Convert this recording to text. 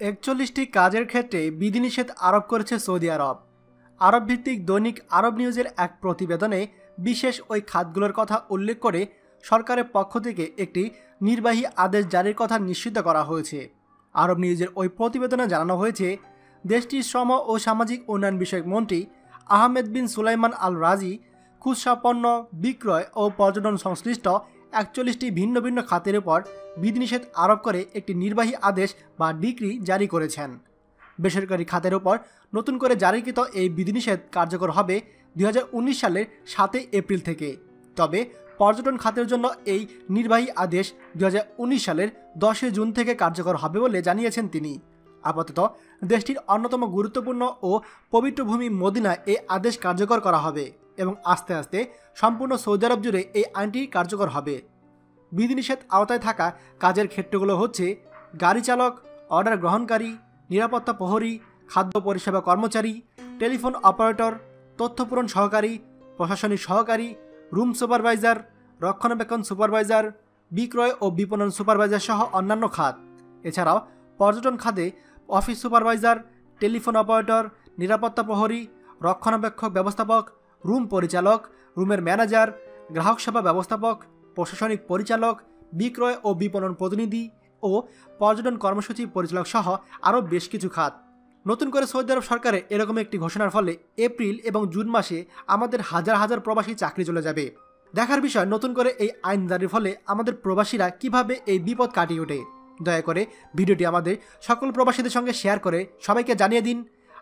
একচল্লিশটি কাজের ক্ষেত্রে বিধিনিষেধ আরোপ করেছে সৌদি আরব। আরব ভিত্তিক দৈনিক আরব নিউজের এক প্রতিবেদনে বিশেষ ওই খাতগুলোর কথা উল্লেখ করে সরকারের পক্ষ থেকে একটি নির্বাহী আদেশ জারির কথা নিশ্চিত করা হয়েছে। আরব নিউজের ওই প্রতিবেদনে জানানো হয়েছে, দেশটির শ্রম ও সামাজিক উন্নয়ন বিষয়ক মন্ত্রী আহমেদ বিন সুলাইমান আল রাজি খুচরা বিক্রয় ও পর্যটন সংশ্লিষ্ট একচল্লিশটি ভিন্ন ভিন্ন খাতের উপর বিধিনিষেধ আরোপ করে একটি নির্বাহী আদেশ বা ডিক্রি জারি করেছেন। বেসরকারি খাতের উপর নতুন করে জারিকৃত এই বিধিনিষেধ কার্যকর হবে দু হাজার উনিশ সালের সাতই এপ্রিল থেকে। তবে পর্যটন খাতের জন্য এই নির্বাহী আদেশ দু হাজার উনিশ সালের দশই জুন থেকে কার্যকর হবে বলে জানিয়েছেন তিনি। আপাতত দেশটির অন্যতম গুরুত্বপূর্ণ ও পবিত্র ভূমি মদিনায় এই আদেশ কার্যকর করা হবে। এবং আস্তে আস্তে সম্পূর্ণ সৌদি আরব জুড়ে এই আইনটি কার্যকর হবে। বিধিনিষেধ আওতায় থাকা কাজের ক্ষেত্রগুলো হচ্ছে গাড়ি চালক, অর্ডার গ্রহণকারী, নিরাপত্তা প্রহরী, খাদ্য পরিষেবা কর্মচারী, টেলিফোন অপারেটর তথ্যপূরণ সহকারী, প্রশাসনিক সহকারী, রুম সুপারভাইজার, রক্ষণাবেক্ষণ সুপারভাইজার, বিক্রয় ও বিপণন সুপারভাইজার সহ অন্যান্য খাত। এছাড়াও পর্যটন খাতে অফিস সুপারভাইজার, টেলিফোন অপারেটর, নিরাপত্তা প্রহরী, রক্ষণাবেক্ষক ব্যবস্থাপক রুম পরিচালক, রুমের ম্যানেজার, গ্রাহক সেবা ব্যবস্থাপক, প্রশাসনিক পরিচালক, বিক্রয় ও বিপণন প্রতিনিধি ও পর্যটন কর্মসূচি পরিচালক সহ আরও বেশ কিছু খাত। নতুন করে সৌদি আরব সরকারের এরকম একটি ঘোষণার ফলে এপ্রিল এবং জুন মাসে আমাদের হাজার হাজার প্রবাসী চাকরি চলে যাবে। দেখার বিষয়, নতুন করে এই আইন জারির ফলে আমাদের প্রবাসীরা কীভাবে এই বিপদ কাটিয়ে ওঠে। দয়া করে ভিডিওটি আমাদের সকল প্রবাসীদের সঙ্গে শেয়ার করে সবাইকে জানিয়ে দিন।